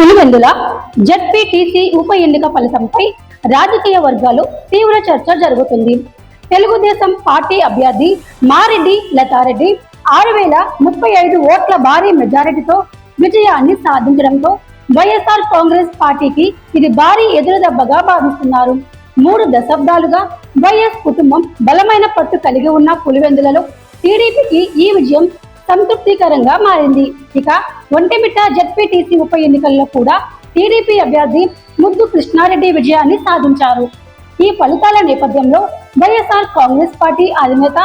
Pulivendula ZPTC ఉప ఎన్నిక ఫలితంపై రాజకీయ వర్గాలు తీవ్ర చర్చ జరుగుతుంది. తెలుగుదేశం పార్టీ అభ్యర్థి మారెడ్డి లతారెడ్డి ఆరు వేల ముప్పై ఐదు ఓట్ల భారీ మెజారిటీతో విజయాన్ని సాధించడంతో వైఎస్ఆర్ కాంగ్రెస్ పార్టీకి ఇది భారీ ఎదురుదెబ్బగా భావిస్తున్నారు. మూడు దశాబ్దాలుగా వైఎస్ కుటుంబం బలమైన పట్టు కలిగి ఉన్న పులివెందులలో టీడీపీకి ఈ విజయం సంతృప్తికరంగా మారింది. ఇక ఒంటిమిట్ట జడ్పీటీసీ ఉప ఎన్నికల్లో కూడా టీడీపీ అభ్యర్థి ముద్దు కృష్ణారెడ్డి విజయాన్ని సాధించారు. ఈ ఫలితాల నేపథ్యంలో వైఎస్ఆర్ కాంగ్రెస్ పార్టీ అధినేత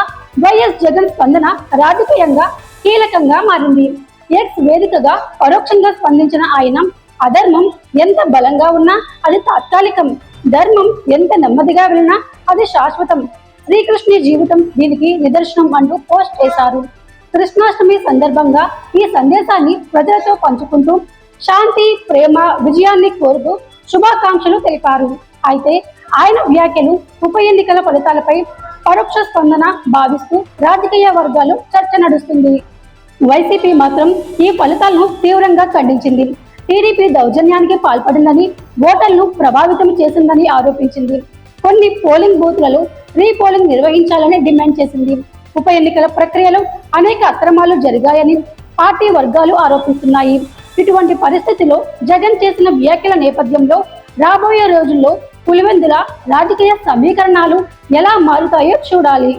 వైఎస్ జగన్ స్పందన రాజకీయంగా కీలకంగా మారింది. ఎక్స్ వేదికగా పరోక్షంగా స్పందించిన ఆయన అధర్మం ఎంత బలంగా ఉన్నా అది తాత్కాలికం. ధర్మం ఎంత నెమ్మదిగా వెళ్ళినా అది శాశ్వతం. శ్రీకృష్ణుని జీవితం దీనికి నిదర్శనం అంటూ పోస్ట్ చేశారు కృష్ణాష్టమి సందర్భంగా ఈ సందేశాన్ని ప్రజలతో పంచుకుంటూ శాంతి ప్రేమ విజయాన్ని కోరుతూ శుభాకాంక్షలు తెలిపారు. అయితే ఆయన వ్యాఖ్యలు ఉప ఎన్నికల ఫలితాలపై పరోక్ష స్పందన భావిస్తూ రాజకీయ వర్గాలు చర్చ నడుస్తుంది. వైసీపీ మాత్రం ఈ ఫలితాలను తీవ్రంగా ఖండించింది. టీడీపీ దౌర్జన్యానికి పాల్పడిందని ఓటర్లను ప్రభావితం చేసిందని ఆరోపించింది. కొన్ని పోలింగ్ బూత్లలో రీ పోలింగ్ నిర్వహించాలని డిమాండ్ చేసింది. ఉప ఎన్నికల ప్రక్రియలో అనేక అక్రమాలు జరిగాయని పార్టీ వర్గాలు ఆరోపిస్తున్నాయి. ఇటువంటి పరిస్థితిలో జగన్ చేసిన వ్యాఖ్యల నేపథ్యంలో రాబోయే రోజుల్లో పులివెందుల రాజకీయ సమీకరణాలు ఎలా మారుతాయో చూడాలి.